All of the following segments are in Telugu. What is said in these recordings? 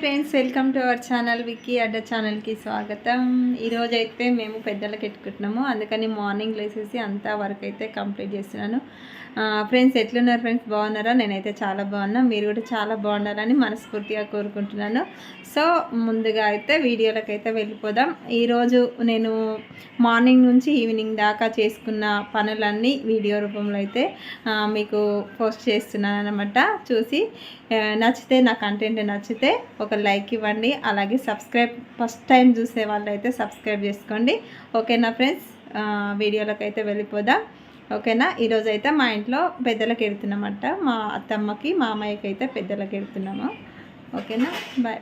Friends welcome to our channel Vicky Adda ఛానల్కి స్వాగతం. ఈరోజు అయితే మేము పెద్దలకు ఎట్టుకుంటున్నాము అందుకని మార్నింగ్ లేసేసి అంతా వర్క్ అయితే కంప్లీట్ చేస్తున్నాను. ఫ్రెండ్స్ ఎట్లున్నారు ఫ్రెండ్స్? బాగున్నారా? నేనైతే చాలా బాగున్నా. మీరు కూడా చాలా బాగుండాలని మనస్ఫూర్తిగా కోరుకుంటున్నాను. సో ముందుగా అయితే వీడియోలకు అయితే వెళ్ళిపోదాం. ఈరోజు నేను మార్నింగ్ నుంచి ఈవినింగ్ దాకా చేసుకున్న పనులన్నీ వీడియో రూపంలో అయితే మీకు పోస్ట్ చేస్తున్నాను అనమాట చూసి నచ్చితే నా కంటెంట్ నచ్చితే ఒక లైక్ ఇవ్వండి. అలాగే సబ్స్క్రైబ్ ఫస్ట్ టైం చూసే వాళ్ళు అయితే సబ్స్క్రైబ్ చేసుకోండి. ఓకేనా ఫ్రెండ్స్? వీడియోలకు అయితే వెళ్ళిపోదాం. ఓకేనా? ఈరోజు అయితే మా ఇంట్లో పెద్దలకు ఎడుతున్నామంట. మా అత్తమ్మకి మా అమ్మాయికి అయితే పెద్దలకు ఎడుతున్నాము. ఓకేనా? బాయ్.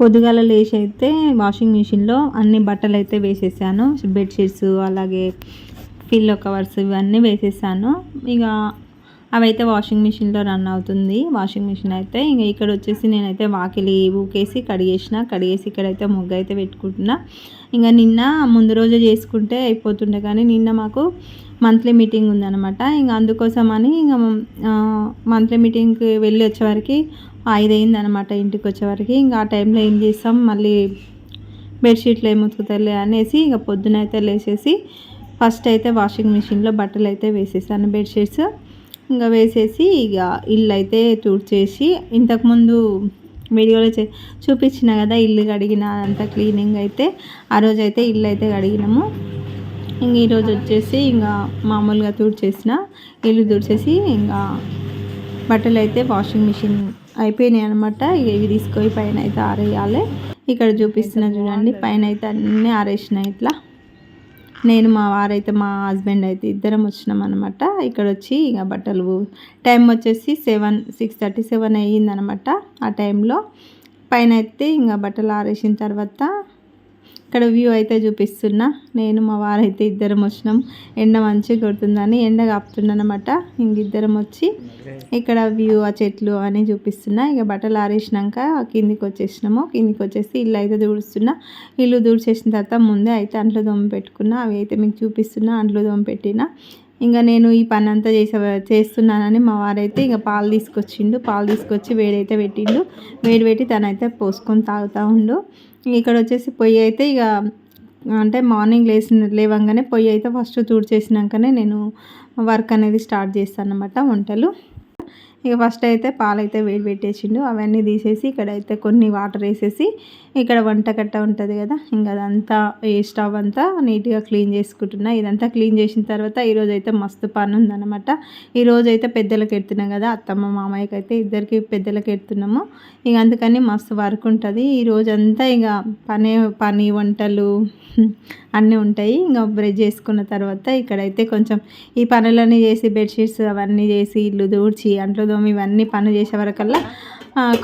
పొద్దుగాల లేచి అయితే వాషింగ్ మిషన్లో అన్ని బట్టలు అయితే వేసేసాను. బెడ్షీట్స్ అలాగే పిల్లో కవర్స్ ఇవన్నీ వేసేసాను. ఇక అవైతే వాషింగ్ మిషన్లో రన్ అవుతుంది. వాషింగ్ మిషన్ అయితే ఇంకా ఇక్కడ వచ్చేసి నేనైతే వాకిలి ఊకేసి కడిగేసిన. కడిగేసి ఇక్కడైతే ముగ్గు అయితే పెట్టుకుంటున్నా. ఇంకా నిన్న ముందు రోజే చేసుకుంటే అయిపోతుండే. కానీ నిన్న మాకు మంత్లీ మీటింగ్ ఉందన్నమాట. ఇంకా అందుకోసమని ఇంకా మంత్లీ మీటింగ్కి వెళ్ళి వచ్చేవరకు ఐదు అయింది అనమాట ఇంటికి వచ్చేవరకు ఇంకా ఆ టైంలో ఏం చేస్తాం మళ్ళీ బెడ్షీట్లు ఏమి ఉతుకుతారులే అనేసి ఇక పొద్దున అయితే లేచేసి ఫస్ట్ అయితే వాషింగ్ మిషన్లో బట్టలు అయితే వేసేసాను బెడ్షీట్స్. ఇంకా వేసేసి ఇక ఇల్లు అయితే తుడిచేసి ఇంతకుముందు వీడియోలో చే చూపించిన కదా ఇల్లు కడిగిన అంత క్లీనింగ్ అయితే ఆ రోజైతే ఇల్లు అయితే కడిగినాము. ఇంక ఈరోజు వచ్చేసి ఇంకా మామూలుగా తుడిచేసిన ఇల్లు తుడిచేసి ఇంకా బట్టలు అయితే వాషింగ్ మిషన్ అయిపోయినాయి అనమాట ఇక ఇవి తీసుకొని పైన అయితే ఆరేయాలి. ఇక్కడ చూపిస్తున్నా చూడండి పైన అయితే అన్నీ ఆరేసినాయి ఇట్లా. నేను మా వారైతే మా హస్బెండ్ అయితే ఇద్దరం వచ్చినాం అనమాట ఇక్కడ వచ్చి ఇక బట్టలు టైం వచ్చేసి సెవెన్ సిక్స్ థర్టీ సెవెన్ అయ్యిందనమాట ఆ టైంలో. పైన అయితే ఇంకా బట్టలు ఆరేసిన తర్వాత ఇక్కడ వ్యూ అయితే చూపిస్తున్నా. నేను మా వారైతే ఇద్దరం వచ్చినాం. ఎండ మంచిగా కొడుతుందని ఎండ కాపుతున్నాను అనమాట ఇంక ఇద్దరం వచ్చి ఇక్కడ వ్యూ ఆ చెట్లు అని చూపిస్తున్నా. ఇక బట్టలు ఆరేసినాక కిందికి వచ్చేసినాము. కిందికి వచ్చేసి ఇల్లు అయితే దూడుస్తున్నా. ఇల్లు దూడ్చేసిన తర్వాత ముందే అయితే అంట్లు దోమ పెట్టుకున్నా. అవి అయితే మీకు చూపిస్తున్నా. అంట్లు దోమ పెట్టిన. ఇంకా నేను ఈ పని అంతా చేసే చేస్తున్నానని మా వారైతే ఇక పాలు తీసుకొచ్చిండు. పాలు తీసుకొచ్చి వేడైతే పెట్టిండు. వేడి పెట్టి తనైతే పోసుకొని తాగుతూ ఉండు. ఇక్కడ వచ్చేసి పొయ్యి అయితే ఇక అంటే మార్నింగ్ లేచిన లేవంగానే పొయ్యి అయితే ఫస్ట్ చేసినాకనే నేను వర్క్ అనేది స్టార్ట్ చేస్తాను అనమాట వంటలు. ఇక ఫస్ట్ అయితే పాలైతే వేడి పెట్టేసిండు. అవన్నీ తీసేసి ఇక్కడైతే కొన్ని వాటర్ వేసేసి ఇక్కడ వంట కట్ట ఉంటుంది కదా ఇంకా అదంతా ఈ స్టవ్ అంతా నీట్గా క్లీన్ చేసుకుంటున్నా. ఇదంతా క్లీన్ చేసిన తర్వాత ఈరోజు అయితే మస్తు పని ఉందన్నమాట. ఈరోజు అయితే పెద్దలకు ఎడుతున్నాం కదా అత్తమ్మ మామయ్యకి అయితే ఇద్దరికి పెద్దలకు ఎడుతున్నాము. ఇక అందుకని మస్తు వర్క్ ఉంటుంది. ఈ రోజంతా ఇక పని పని వంటలు అన్నీ ఉంటాయి. ఇంకా బ్రష్ చేసుకున్న తర్వాత ఇక్కడైతే కొంచెం ఈ పనులన్నీ చేసి బెడ్షీట్స్ అవన్నీ చేసి ఇల్లు దూడ్చి అంట్లు దోమి ఇవన్నీ పనులు చేసే వరకల్లా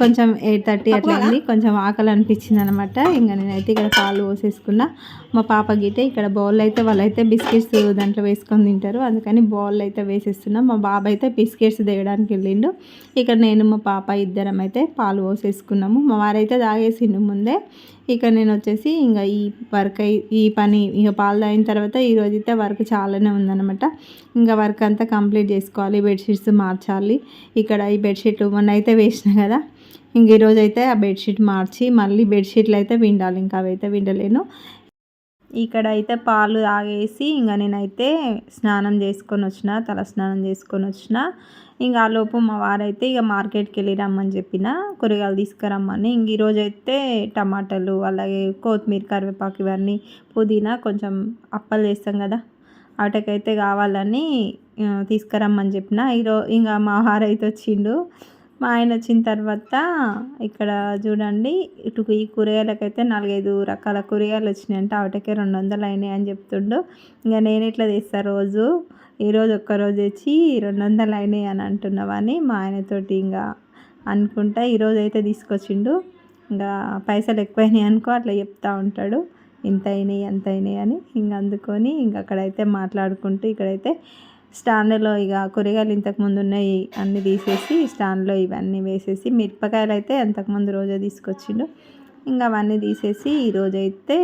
కొంచెం ఎయిట్ థర్టీ అట్లా అయింది. కొంచెం ఆకలి అనిపించింది అనమాట ఇంకా నేనైతే ఇక్కడ పాలు పోసేసుకున్నా. మా పాప గిట్ట ఇక్కడ బౌల్ అయితే వాళ్ళైతే బిస్కెట్స్ దాంట్లో వేసుకొని తింటారు. అందుకని బౌల్ అయితే వేసేస్తున్నా. మా బాబు అయితే బిస్కెట్స్ తేయడానికి వెళ్ళిండు. ఇక్కడ నేను మా పాప ఇద్దరం అయితే పాలు పోసేసుకున్నాము. మా వారైతే తాగేసిండు ముందే. ఇక నేను వచ్చేసి ఇంకా ఈ వర్క్ ఈ పని ఇక పాలు తాగిన తర్వాత ఈరోజైతే అయితే వర్క్ చాలానే ఉందన్నమాట. ఇంకా వర్క్ అంతా కంప్లీట్ చేసుకోవాలి బెడ్షీట్స్ మార్చాలి. ఇక్కడ ఈ బెడ్షీట్లు మొన్న అయితే వేసిన కదా ఇంక ఈరోజు అయితే ఆ బెడ్షీట్ మార్చి మళ్ళీ బెడ్షీట్లు అయితే విండాలి. ఇంకా అవైతే విండలేను. ఇక్కడ అయితే పాలు తాగేసి ఇంకా నేనైతే స్నానం చేసుకొని వచ్చిన తల స్నానం చేసుకొని వచ్చిన. ఇంకా ఆ లోపు మా వారైతే ఇక మార్కెట్కి వెళ్ళి రమ్మని చెప్పిన కూరగాయలు తీసుకురమ్మని. ఇంక ఈరోజు అయితే టమాటాలు అలాగే కొత్తిమీర కరివేపాకు ఇవన్నీ పుదీనా కొంచెం అప్పలు చేస్తాం కదా వాటికైతే కావాలని తీసుకురమ్మని చెప్పిన. ఈరో ఇంకా మా వారైతే వచ్చిండు. మా ఆయన వచ్చిన తర్వాత ఇక్కడ చూడండి ఇటు ఈ కూరగాయలకైతే నాలుగైదు రకాల కూరగాయలు వచ్చినాయంటే. ఆవిటకే రెండు వందలు అయినాయి అని చెప్తుండు. ఇంకా నేను ఇట్లా తెస్తాను రోజు? ఈరోజు ఒక్కరోజు తెచ్చి రెండు వందలు అయినాయి అని అంటున్నావని మా ఆయనతోటి ఇంకా అనుకుంటా ఈరోజు అయితే తీసుకొచ్చిండు. ఇంకా పైసలు ఎక్కువైనాయి అనుకో అట్లా చెప్తా ఉంటాడు. ఇంత అయినాయి అంత అయినాయి అని ఇంక అందుకొని ఇంక అక్కడైతే మాట్లాడుకుంటూ ఇక్కడైతే స్టాండ్లో ఇక కూరగాయలు ఇంతకుముందు ఉన్నాయి అన్నీ తీసేసి స్టాండ్లో ఇవన్నీ వేసేసి మిరపకాయలు అయితే అంతకుముందు రోజే తీసుకొచ్చిండు. ఇంకా అవన్నీ తీసేసి ఈరోజైతే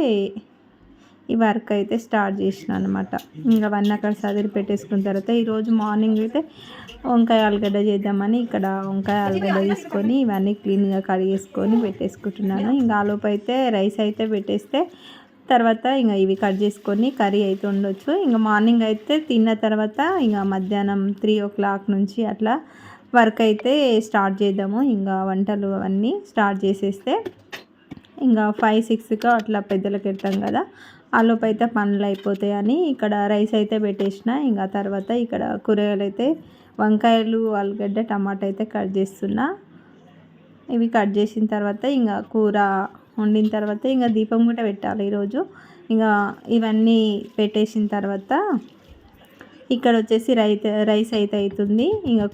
ఈ వర్క్ అయితే స్టార్ట్ చేసిన అనమాట ఇంకా అవన్నీ అక్కడ సదిరి పెట్టేసుకున్న తర్వాత ఈరోజు మార్నింగ్ అయితే వంకాయ ఆలుగడ్డ చేద్దామని ఇక్కడ వంకాయ ఆలుగడ్డ తీసుకొని ఇవన్నీ క్లీన్గా కడిగేసుకొని పెట్టేసుకుంటున్నాను. ఇంకా ఆలోపు అయితే రైస్ అయితే పెట్టేస్తే తర్వాత ఇంకా ఇవి కట్ చేసుకొని కర్రీ అయితే ఉండొచ్చు. ఇంకా మార్నింగ్ అయితే తిన్న తర్వాత ఇంకా మధ్యాహ్నం త్రీ ఓ క్లాక్ నుంచి అట్లా వర్క్ అయితే స్టార్ట్ చేద్దాము. ఇంకా వంటలు అవన్నీ స్టార్ట్ చేసేస్తే ఇంకా ఫైవ్ సిక్స్కి అట్లా పెద్దలకు వెళ్తాం కదా ఆలోపు అయితే పనులు అయిపోతాయని ఇక్కడ రైస్ అయితే పెట్టేసిన. ఇంకా తర్వాత ఇక్కడ కూరగాయలు అయితే వంకాయలు ఆలుగడ్డ టమాటా అయితే కట్ చేస్తున్నా. ఇవి కట్ చేసిన తర్వాత ఇంకా కూర వండిన తర్వాత ఇంకా దీపం కూడా పెట్టాలి ఈరోజు. ఇంకా ఇవన్నీ పెట్టేసిన తర్వాత ఇక్కడ వచ్చేసి రైత రైస్ అయితే అవుతుంది. ఇంకా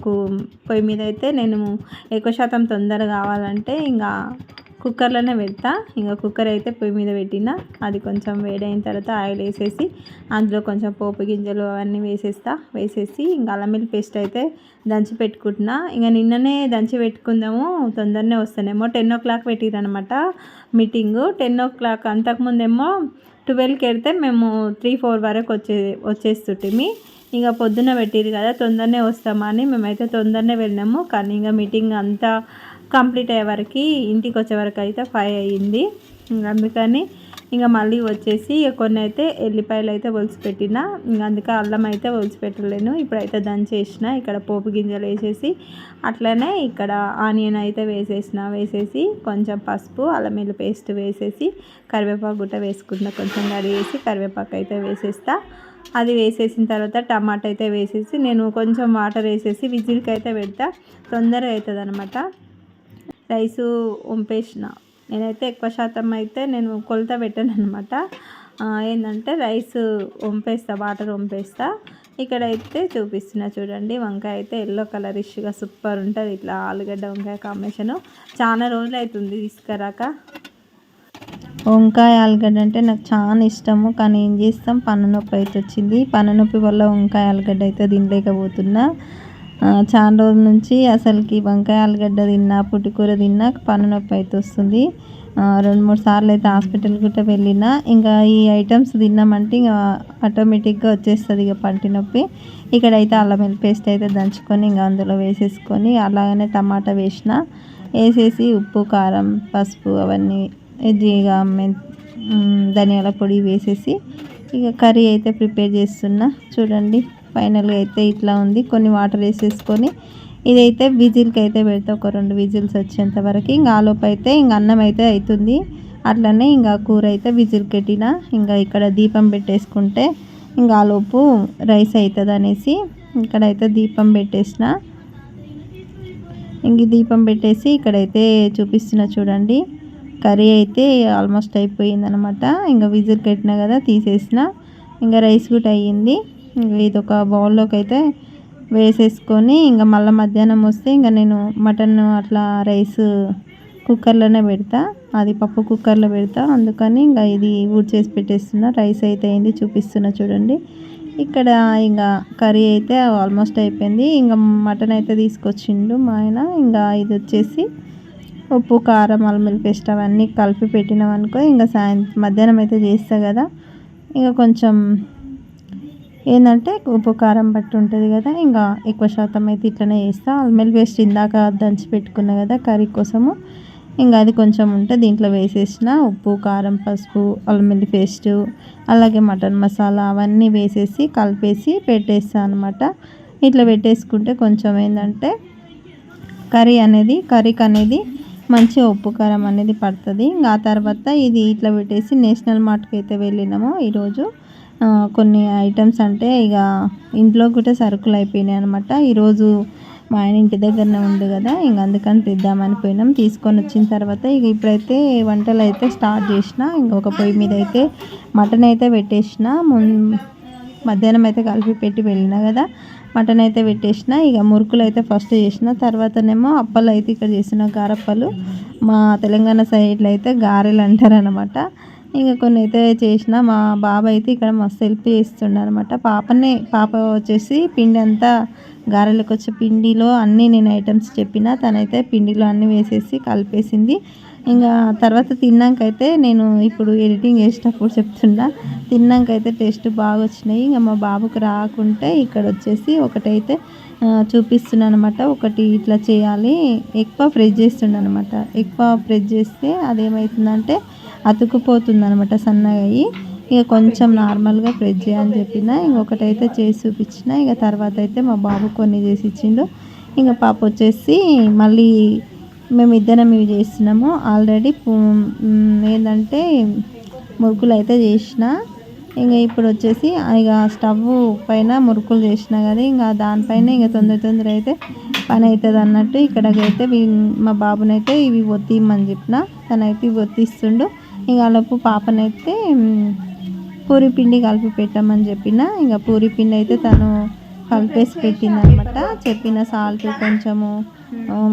పొయ్యి మీద అయితే నేను ఎక్కువ శాతం తొందర కావాలంటే ఇంకా కుక్కర్లోనే పెడతా. ఇంకా కుక్కర్ అయితే పొయ్యి మీద పెట్టిన. అది కొంచెం వేడైన తర్వాత ఆయిల్ వేసేసి అందులో కొంచెం పోపు గింజలు అవన్నీ వేసేస్తా. వేసేసి ఇంకా అల్లమిల్లి పేస్ట్ అయితే దంచి పెట్టుకుంటున్నా. ఇంకా నిన్ననే దంచి పెట్టుకుందాము. తొందరనే వస్తానేమో. టెన్ ఓ క్లాక్ పెట్టిరనమాట మీటింగు. టెన్ ఓ క్లాక్ అంతకుముందేమో ట్వెల్వ్కి వెళ్తే మేము త్రీ ఫోర్ వరకు వచ్చే వచ్చేస్తుంటిమి. ఇంకా పొద్దున్న పెట్టిరు కదా తొందరనే వస్తామని మేమైతే తొందరనే వెళ్ళినాము. కానీ ఇంకా మీటింగ్ అంతా కంప్లీట్ అయ్యే వరకు ఇంటికి వచ్చే వరకు అయితే ఫైవ్ అయ్యింది. అందుకని ఇంకా మళ్ళీ వచ్చేసి కొన్ని అయితే ఎల్లిపాయలు అయితే ఒలిచిపెట్టిన ఇంకా అందుకే అల్లం అయితే ఒలిచిపెట్టలేను ఇప్పుడైతే దంచేసిన ఇక్కడ పోపు గింజలు వేసేసి అట్లనే ఇక్కడ ఆనియన్ అయితే వేసేసిన. వేసేసి కొంచెం పసుపు అల్లం వెల్లి పేస్ట్ వేసేసి కరివేపాకు గుట్ట వేసుకున్న కొంచెం వేసి కరివేపాకు అయితే వేసేస్తా. అది వేసేసిన తర్వాత టమాటా అయితే వేసేసి నేను కొంచెం వాటర్ వేసేసి విజిల్కి అయితే పెడతా. తొందరగా అవుతుంది అనమాట రైసు వంపేసిన. నేనైతే ఎక్కువ శాతం అయితే నేను కొలత పెట్టాను అనమాట ఏంటంటే రైస్ వంపేస్తా వాటర్ వంపేస్తా. ఇక్కడైతే చూపిస్తున్నా చూడండి వంకాయ అయితే ఎల్లో కలర్ సూపర్ ఉంటుంది. ఇట్లా ఆలుగడ్డ వంకాయ కాంబినేషను చాలా రోజులు అవుతుంది తీసుకురాక. వంకాయ ఆలుగడ్డ అంటే నాకు చాలా ఇష్టము కానీ ఏం చేస్తాం? పన్ను నొప్పి అయితే వచ్చింది పన్ను నొప్పి వల్ల వంకాయ ఆలుగడ్డ అయితే తినలేకపోతున్నా. చాలా రోజుల నుంచి అసలుకి వంకాయ ఆలుగడ్డ తిన్నా పుట్టుకూర తిన్నా పన్ను నొప్పి అయితే వస్తుంది. రెండు మూడు సార్లు అయితే హాస్పిటల్ కూడా వెళ్ళినా ఇంకా ఈ ఐటమ్స్ తిన్నామంటే ఇంకా ఆటోమేటిక్గా వచ్చేస్తుంది ఇక పంటి నొప్పి. ఇక్కడైతే అల్లం వెల్లి పేస్ట్ అయితే దంచుకొని ఇంకా అందులో వేసేసుకొని అలాగనే టమాటా వేసిన వేసేసి ఉప్పు కారం పసుపు అవన్నీ జీగా ధనియాల పొడి వేసేసి ఇక కర్రీ అయితే ప్రిపేర్ చేస్తున్నా. చూడండి. ఫైనల్గా అయితే ఇట్లా ఉంది. కొన్ని వాటర్ వేసేసుకొని ఇదైతే విజిల్కి అయితే పెడితే. ఒక రెండు విజిల్స్ వచ్చేంత వరకు. ఇంకా ఆలోపు అయితే ఇంకా అన్నం అయితే అవుతుంది అట్లనే ఇంకా కూర అయితే విజిల్ పెట్టిన ఇంకా ఇక్కడ దీపం పెట్టేసుకుంటే ఇంకా ఆలోపు రైస్ అవుతుంది అనేసి ఇక్కడైతే దీపం పెట్టేసిన. ఇంక దీపం పెట్టేసి ఇక్కడైతే చూపిస్తున్నా చూడండి. కర్రీ అయితే ఆల్మోస్ట్ అయిపోయింది అనమాట ఇంకా విజిల్ కట్టినా కదా తీసేసిన. ఇంకా రైస్ కూడా అయ్యింది. ఇది ఒక బౌల్లోకి అయితే వేసేసుకొని ఇంకా మళ్ళీ మధ్యాహ్నం వస్తే ఇంకా నేను మటన్ అట్లా రైస్ కుక్కర్లోనే పెడతా. అది పప్పు కుక్కర్లో పెడతా. అందుకని ఇంకా ఇది ఊడ్ చేసి పెట్టేస్తున్నా. రైస్ అయితే అయింది చూపిస్తున్నా చూడండి. ఇక్కడ ఇంకా కర్రీ అయితే ఆల్మోస్ట్ అయిపోయింది. ఇంకా మటన్ అయితే తీసుకొచ్చిండు మా ఆయన. ఇంకా ఇది వచ్చేసి ఉప్పు కారం అల్లం పేస్ట్ అవన్నీ కలిపి పెట్టినామనుకో ఇంకా సాయంత్రం మధ్యాహ్నం అయితే చేస్తా కదా. ఇంకా కొంచెం ఏంటంటే ఉప్పు కారం బట్టి ఉంటుంది కదా ఇంకా ఎక్కువ శాతం అయితే ఇట్లనే వేస్తా అల్మెల్ పేస్ట్ ఇందాక దంచి పెట్టుకున్నా కదా కర్రీ కోసము. ఇంకా అది కొంచెం ఉంటే దీంట్లో వేసేసిన ఉప్పు కారం పసుపు అల్లం పేస్ట్ అలాగే మటన్ మసాలా అవన్నీ వేసేసి కలిపేసి పెట్టేస్తాను అనమాట ఇట్లా పెట్టేసుకుంటే కొంచెం ఏంటంటే కర్రీ అనేది కర్రీకి అనేది మంచి ఉప్పు కారం అనేది పడుతుంది. ఇంకా ఆ తర్వాత ఇది ఇట్లా పెట్టేసి నేషనల్ మార్ట్కి అయితే వెళ్ళినాము ఈరోజు. కొన్ని ఐటమ్స్ అంటే ఇక ఇంట్లో కూడా సరుకులు అయిపోయినాయి అనమాట ఈరోజు మా ఆయన ఇంటి దగ్గరనే ఉంది కదా ఇంక అందుకని తెద్దామని పోయినాం. తీసుకొని వచ్చిన తర్వాత ఇక ఇప్పుడైతే వంటలు అయితే స్టార్ట్ చేసిన ఇంకొక పొయ్యి మీద అయితే మటన్ అయితే పెట్టేసిన మధ్యాహ్నం అయితే కలిపి పెట్టి వెళ్ళిన కదా మటన్ అయితే పెట్టేసిన ఇక మురుకులు అయితే ఫస్ట్ చేసిన తర్వాతనేమో అప్పలు అయితే ఇక్కడ చేసిన గారప్పలు మా తెలంగాణ సైడ్లో అయితే గారెలు అంటారు అనమాట ఇంకా కొన్ని అయితే చేసిన మా బాబు అయితే ఇక్కడ మస్తు హెల్ప్ చేస్తుండే అనమాట పాపనే పాప వచ్చేసి పిండి అంతా గారెలకు వచ్చే పిండిలో అన్నీ నేను ఐటమ్స్ చెప్పిన తనైతే పిండిలో అన్నీ వేసేసి కలిపేసింది. ఇంకా తర్వాత తిన్నాకైతే నేను ఇప్పుడు ఎడిటింగ్ చేసినప్పుడు చెప్తున్నా తిన్నాకైతే టేస్ట్ బాగా వచ్చినాయి ఇంకా మా బాబుకి రాకుంటే ఇక్కడ వచ్చేసి ఒకటైతే చూపిస్తున్నాను అనమాట ఒకటి ఇట్లా చేయాలి ఎక్కువ ప్రెస్ చేస్తుండ అనమాట ఎక్కువ ప్రెస్ చేస్తే అదేమవుతుందంటే అతుకుపోతుంది అనమాట సన్నగా అయ్యి ఇక కొంచెం నార్మల్గా ప్రెస్ చేయని చెప్పిన ఇంకొకటైతే చేసి చూపించిన ఇక తర్వాత అయితే మా బాబు కొన్ని చేసి ఇచ్చిండు. ఇంకా పాప వచ్చేసి మళ్ళీ మేము ఇద్దరం ఇవి చేస్తున్నాము. ఆల్రెడీ ఏంటంటే మురుకులు అయితే చేసిన. ఇంకా ఇప్పుడు వచ్చేసి ఇక స్టవ్ పైన మురుకులు చేసిన కదా ఇంకా దానిపైన ఇంకా తొందర తొందర అయితే పని అవుతుంది అన్నట్టు ఇక్కడికైతే మా బాబునైతే ఇవి ఒత్తిమ్మని చెప్పిన. తనైతే ఇవి ఒత్తిస్తుండు. ఇకలోపు పాపనైతే పూరి పిండి కలిపి పెట్టమని చెప్పిన. ఇంకా పూరి పిండి అయితే తను కలిపేసి పెట్టింది అనమాట చెప్పిన సాల్ట్ కొంచెము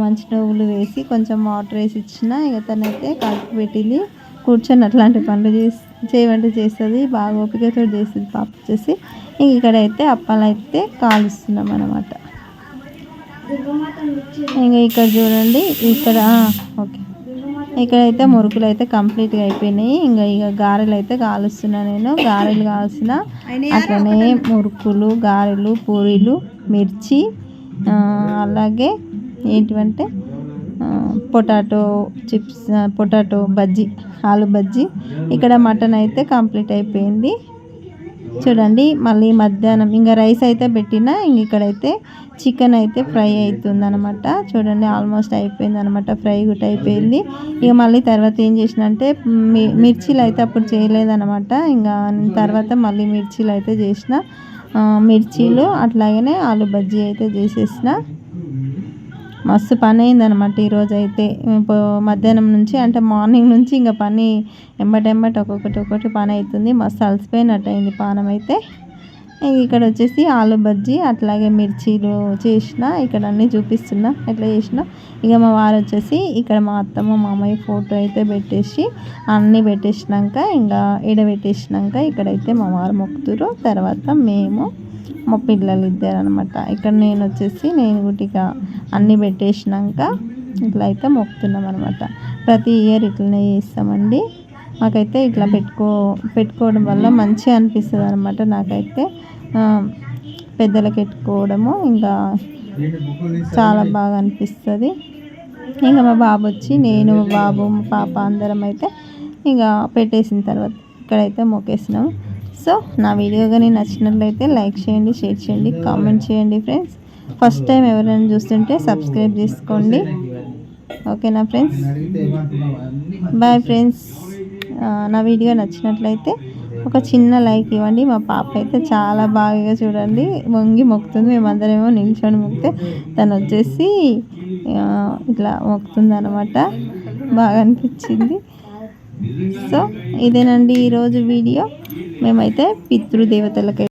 మంచి నువ్వులు వేసి కొంచెం వాటర్ వేసి ఇచ్చిన. ఇక తనైతే కలిపి పెట్టింది. కూర్చొని అట్లాంటి పనులు చేసి చేయమంటే చేస్తుంది. బాగా ఓపికతో చేస్తుంది పాప వచ్చేసి. ఇంక ఇక్కడైతే అప్పాలు అయితే కాలుస్తున్నాం అనమాట ఇంకా ఇక్కడ చూడండి. ఇక్కడ ఓకే. ఇక్కడైతే మురుకులు అయితే కంప్లీట్గా అయిపోయినాయి. ఇంకా ఇక గారెలు అయితే కాలుస్తున్నా నేను. గారెలు కాల్సిన అట్లనే మురుకులు గారెలు పూరీలు మిర్చి అలాగే ఏంటివంటే potato chips potato bajji aloo bajji. ఇక్కడ మటన్ అయితే కంప్లీట్ అయిపోయింది. చూడండి మళ్ళీ మధ్యాహ్నం ఇంకా రైస్ అయితే పెట్టిన ఇంక ఇక్కడైతే చికెన్ అయితే ఫ్రై అవుతుంది అనమాట చూడండి ఆల్మోస్ట్ అయిపోయింది అనమాట ఫ్రై కూడా అయిపోయింది. ఇక మళ్ళీ తర్వాత ఏం చేసిన అంటే మిర్చీలు అయితే అప్పుడు చేయలేదనమాట ఇంకా తర్వాత మళ్ళీ మిర్చీలు అయితే చేసిన. మిర్చీలు అట్లాగనే ఆలు బజ్జీ అయితే చేసేసిన. మస్తు పని అయిందనమాట ఈరోజు అయితే మధ్యాహ్నం నుంచి అంటే మార్నింగ్ నుంచి ఇంకా పని ఎంబటెంబట ఒక్కొక్కటి ఒక్కొక్కటి పని అవుతుంది మస్తు అలసిపోయినట్టు అయింది పానం అయితే ఇక్కడ వచ్చేసి ఆలు బజ్జీ అట్లాగే మిర్చీలు చేసిన ఇక్కడ అన్నీ చూపిస్తున్నా ఎట్లా చేసిన. ఇక మా వారు వచ్చేసి ఇక్కడ మా అత్తమ్మ మామయ్య ఫోటో అయితే పెట్టేసి అన్నీ పెట్టేసినాక ఇంకా పెట్టేసినాక ఇక్కడైతే మా వారు మొక్కుతురు. తర్వాత మేము మా పిల్లలు ఇద్దరు అనమాట ఇక్కడ నేను వచ్చేసి నేను గుటిగా అన్నీ పెట్టేసినాక ఇట్లా అయితే మొక్కుతున్నాం అనమాట ప్రతి ఇయర్ ఇట్లనే చేస్తామండి. మాకైతే ఇట్లా పెట్టుకో పెట్టుకోవడం వల్ల మంచిగా అనిపిస్తుంది అనమాట నాకైతే పెద్దలకు పెట్టుకోవడము ఇంకా చాలా బాగా అనిపిస్తుంది. ఇంకా మా బాబు వచ్చి నేను బాబు పాప అందరం అయితే ఇంకా పెట్టేసిన తర్వాత ఇక్కడైతే మొక్కేసినాము సో నా వీడియో కానీ నచ్చినట్లయితే లైక్ చేయండి షేర్ చేయండి కామెంట్ చేయండి ఫ్రెండ్స్. ఫస్ట్ టైం ఎవరైనా చూస్తుంటే సబ్స్క్రైబ్ చేసుకోండి. ఓకేనా ఫ్రెండ్స్? Bye friends. నా వీడియో నచ్చినట్లయితే ఒక చిన్న లైక్ ఇవ్వండి. మా పాప అయితే చాలా బాగా చూడండి. వంగి మొక్కుతుంది. మేమందరేమో నిల్చొని మొక్కితే తను వచ్చేసి ఇట్లా మొక్కుతుంది అనమాట బాగా అనిపించింది. సో ఇదేనండి ఈరోజు వీడియో. మేమైతే పితృదేవతలకై